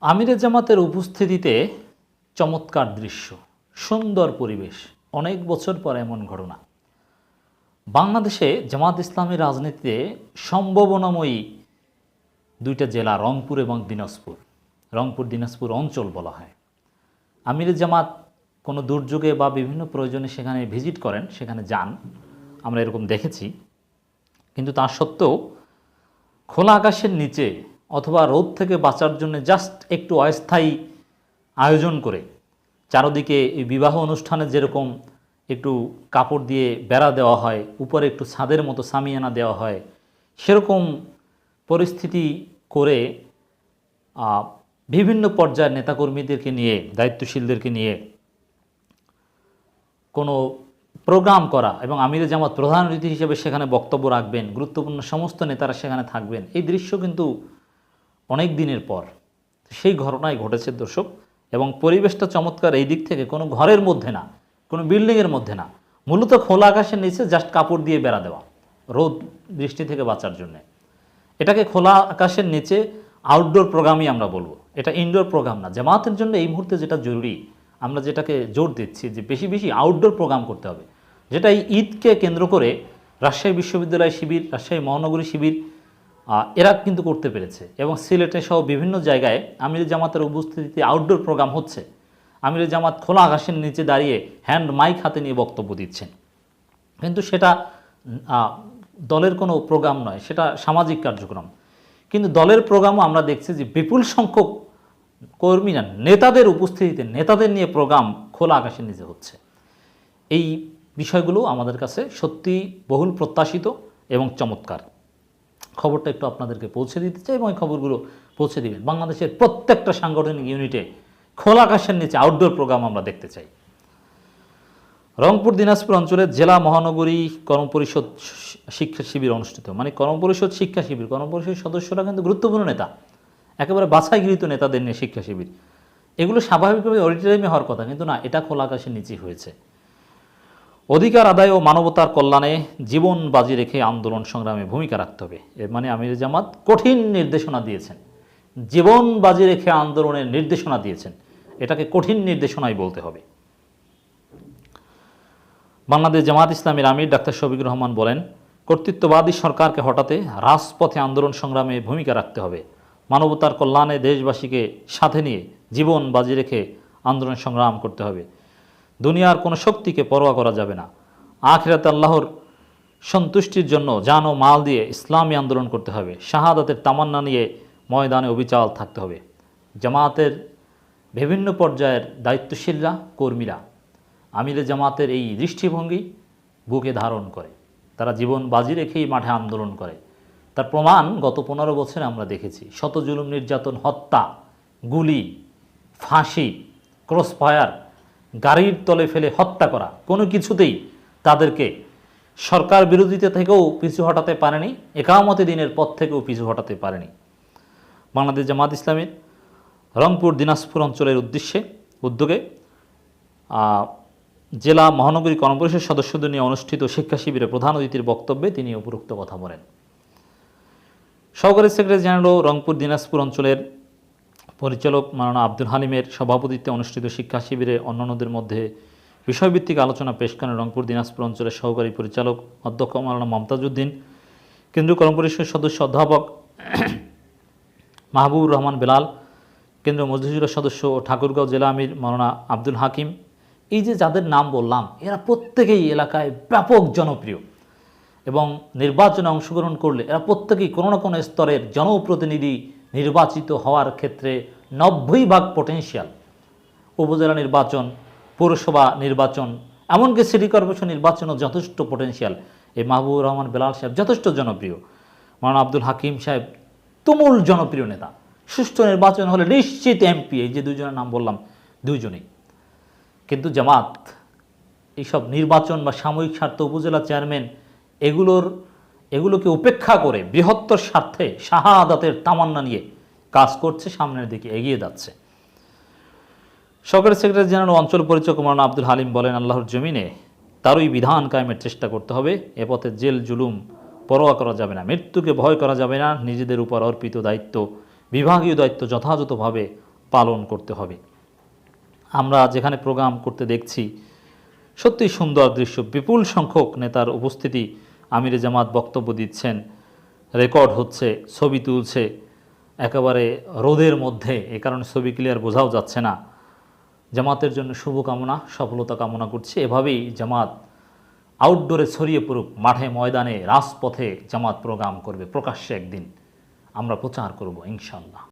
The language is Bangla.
আমিরে জামাতের উপস্থিতিতে চমৎকার দৃশ্য, সুন্দর পরিবেশ, অনেক বছর পর এমন ঘটনা। বাংলাদেশে জামাত ইসলামী রাজনীতিতে সম্ভাবনাময়ী দুইটা জেলা, রংপুর এবং দিনাজপুর। রংপুর, দিনাজপুর অঞ্চল বলা হয়। আমিরে জামাত কোনো দুর্যোগে বা বিভিন্ন প্রয়োজনে সেখানে ভিজিট করেন, সেখানে যান। আমরা এরকম দেখেছি। কিন্তু তা সত্ত্বেও খোলা আকাশের নিচে অথবা রোদ থেকে বাঁচার জন্য জাস্ট একটু অস্থায়ী আয়োজন করে। চারদিকে এই বিবাহ অনুষ্ঠানে যেরকম একটু কাপড় দিয়ে বেড়া দেওয়া হয়, উপরে একটু ছাদের মতো সামিয়ানা দেওয়া হয়, সেরকম পরিস্থিতি করে বিভিন্ন পর্যায়ের নেতাকর্মীদেরকে নিয়ে, দায়িত্বশীলদেরকে নিয়ে কোনো প্রোগ্রাম করা এবং আমিরে জামাত প্রধান অতিথি হিসেবে সেখানে বক্তব্য রাখবেন, গুরুত্বপূর্ণ সমস্ত নেতারা সেখানে থাকবেন, এই দৃশ্য কিন্তু অনেক দিনের পর সেই ঘটনাই ঘটেছে দর্শক, এবং পরিবেশটা চমৎকার এই দিক থেকে কোনো ঘরের মধ্যে না, কোনো বিল্ডিংয়ের মধ্যে না। মূলত খোলা আকাশের নিচে জাস্ট কাপড় দিয়ে বেড়া দেওয়া, রোদ বৃষ্টি থেকে বাঁচার জন্যে। এটাকে খোলা আকাশের নিচে আউটডোর প্রোগ্রামই আমরা বলব। এটা ইনডোর প্রোগ্রাম না। জামাতের জন্য এই মুহূর্তে যেটা জরুরি, আমরা যেটাকে জোর দিচ্ছি যে বেশি বেশি আউটডোর প্রোগ্রাম করতে হবে। যেটা এই ঈদকে কেন্দ্র করে রাজশাহী বিশ্ববিদ্যালয় শিবির, রাজশাহী মহানগরী শিবির এরা কিন্তু করতে পেরেছে এবং সিলেটে সহ বিভিন্ন জায়গায় আমির জামাতের উপস্থিতিতে আউটডোর প্রোগ্রাম হচ্ছে আমির জামাত খোলা আকাশের নিচে দাঁড়িয়ে হ্যান্ড মাইক হাতে নিয়ে বক্তব্য দিচ্ছেন। কিন্তু সেটা দলের কোনো প্রোগ্রাম নয়, সেটা সামাজিক কার্যক্রম। কিন্তু দলের প্রোগ্রামও আমরা দেখছি যে বিপুল সংখ্যক কর্মী না, নেতাদের উপস্থিতিতে নেতাদের নিয়ে প্রোগ্রাম খোলা আকাশের নিচে হচ্ছে। এই বিষয়গুলো আমাদের কাছে সত্যি বহুল প্রত্যাশিত এবং চমৎকার। খবরটা একটু আপনাদেরকে পৌঁছে দিতে চাই এবং এই খবরগুলো পৌঁছে দিবেন। বাংলাদেশের প্রত্যেকটা সাংগঠনিক ইউনিটে খোলা আকাশের নিচে আউটডোর প্রোগ্রাম আমরা দেখতে চাই। রংপুর, দিনাজপুর অঞ্চলের জেলা মহানগরী কর্মপরিষদ শিক্ষা শিবির অনুষ্ঠিত। মানে কর্মপরিষদ, শিক্ষা শিবির। কর্মপরিষদ সদস্যরা কিন্তু গুরুত্বপূর্ণ নেতা। একেবারে বাছাইগৃহীত নেতাদের নিয়ে শিক্ষা শিবির। এগুলো স্বাভাবিকভাবে অডিটোরিয়ামে হওয়ার কথা, কিন্তু না, এটা খোলা আকাশের নিচেই হয়েছে। অধিকার আদায় ও মানবতার কল্যাণে জীবন বাজি রেখে আন্দোলন সংগ্রামে ভূমিকা রাখতে হবে। এর মানে আমির জামাত কঠিন নির্দেশনা দিয়েছেন। জীবন বাজি রেখে আন্দোলনের নির্দেশনা দিয়েছেন। এটাকে কঠিন নির্দেশনাই বলতে হবে। বাংলাদেশ জামাত ইসলামীর আমির ডাক্তার শফিকুর রহমান বলেন, কর্তৃত্ববাদী সরকারকে হটাতে রাজপথে আন্দোলন সংগ্রামে ভূমিকা রাখতে হবে। মানবতার কল্যাণে দেশবাসীকে সাথে নিয়ে জীবন বাজি রেখে আন্দোলন সংগ্রাম করতে হবে। দুনিয়ার কোনো শক্তিকে পরোয়া করা যাবে না। আখিরাতে আল্লাহর সন্তুষ্টির জন্য জান ও মাল দিয়ে ইসলামী আন্দোলন করতে হবে। শাহাদাতের তামান্না নিয়ে ময়দানে অবিচাল থাকতে হবে। জামাতের বিভিন্ন পর্যায়ের দায়িত্বশীলরা, কর্মীরা আমিরে জামাতের এই দৃষ্টিভঙ্গি বুকে ধারণ করে। তারা জীবন বাজি রেখেই মাঠে আন্দোলন করে। তার প্রমাণ গত পনেরো বছরে আমরা দেখেছি। শত জুলুম, নির্যাতন, হত্যা, গুলি, ফাঁসি ক্রস ফায়ার গাড়ির তলে ফেলে হত্যা করা, কোনো কিছুতেই তাদেরকে সরকার বিরোধিতা থেকেও পিছু হটাতে পারেনি, একামতে দিনের পথ থেকেও পিছু হটাতে পারেনি। বাংলাদেশ জামাত ইসলামের রংপুর দিনাজপুর অঞ্চলের উদ্দেশ্যে, উদ্যোগে জেলা মহানগরী কর্মপরিষদ সদস্যদের নিয়ে অনুষ্ঠিত শিক্ষা শিবিরে প্রধান অতিথির বক্তব্যে তিনি উপরোক্ত কথা বলেন। সহকারী সেক্রেটারি জেনারেল রংপুর দিনাজপুর অঞ্চলের পরিচালক মাওলানা আব্দুল হালিমের সভাপতিত্বে অনুষ্ঠিত শিক্ষা শিবিরে অন্যান্যদের মধ্যে বিষয়ভিত্তিক আলোচনা পেশ করেন রংপুর দিনাজপুর অঞ্চলের সহকারী পরিচালক, অধ্যক্ষ মাওলানা মমতাজউদ্দিন, কেন্দ্রীয় কর্মপরিষদ সদস্য অধ্যাপক মাহবুবুর রহমান বেলাল, কেন্দ্রীয় মজলিসুরের সদস্য ও ঠাকুরগাঁও জেলা আমির মাওলানা আব্দুল হাকিম। এই যে যাদের নাম বললাম, এরা প্রত্যেকেই এলাকায় ব্যাপক জনপ্রিয় এবং নির্বাচনে অংশগ্রহণ করলে এরা প্রত্যেকেই কোনো না কোনো স্তরের জনপ্রতিনিধি নির্বাচিত হওয়ার ক্ষেত্রে নব্বই ভাগ পটেনশিয়াল উপজেলা নির্বাচন, পৌরসভা নির্বাচন, এমনকি সিটি কর্পোরেশন নির্বাচনও যথেষ্ট পটেনশিয়াল এই মাহবুবুর রহমান বেলাল সাহেব যথেষ্ট জনপ্রিয়। মাওলানা আব্দুল হাকিম সাহেব তুমুল জনপ্রিয় নেতা। সুষ্ঠু নির্বাচন হলে নিশ্চিত এমপি এই যে দুজনের নাম বললাম দুজনেই কিন্তু জামাত, এইসব নির্বাচন বা সাময়িক স্বার্থ উপজেলা চেয়ারম্যান এগুলোর এগুলোকে উপেক্ষা করে বৃহত্তর স্বার্থে শাহাদাতের তামান্না নিয়ে কাজ করছে, সামনের দিকে এগিয়ে যাচ্ছে। সরকারি সেক্রেটারি জেনারেল অঞ্চল পরিচালক মৌলানা আব্দুল হালিম বলেন, আল্লাহর জমিনে তারই বিধান কায়েমের চেষ্টা করতে হবে, এ পথে জেল, জুলুম পরোয়া করা যাবে না, মৃত্যুকে ভয় করা যাবে না, নিজেদের উপর অর্পিত দায়িত্ব, বিভাগীয় দায়িত্ব যথাযথভাবে পালন করতে হবে। আমরা যেখানে প্রোগ্রাম করতে দেখছি সত্যি সুন্দর দৃশ্য, বিপুল সংখ্যক নেতার উপস্থিতি আমিরে জামাত বক্তব্য দিচ্ছেন। রেকর্ড হচ্ছে, ছবি তুলছে, একেবারে রোদের মধ্যে, এ কারণে ছবি ক্লিয়ার বোঝাও যাচ্ছে না। জামাতের জন্য শুভকামনা, সফলতা কামনা করছি। এভাবেই জামাত আউটডোরে ছড়িয়ে পড়ুক, মাঠে, ময়দানে, রাজপথে জামাত প্রোগ্রাম করবে প্রকাশ্যে একদিন। আমরা প্রচার করব ইনশাল্লাহ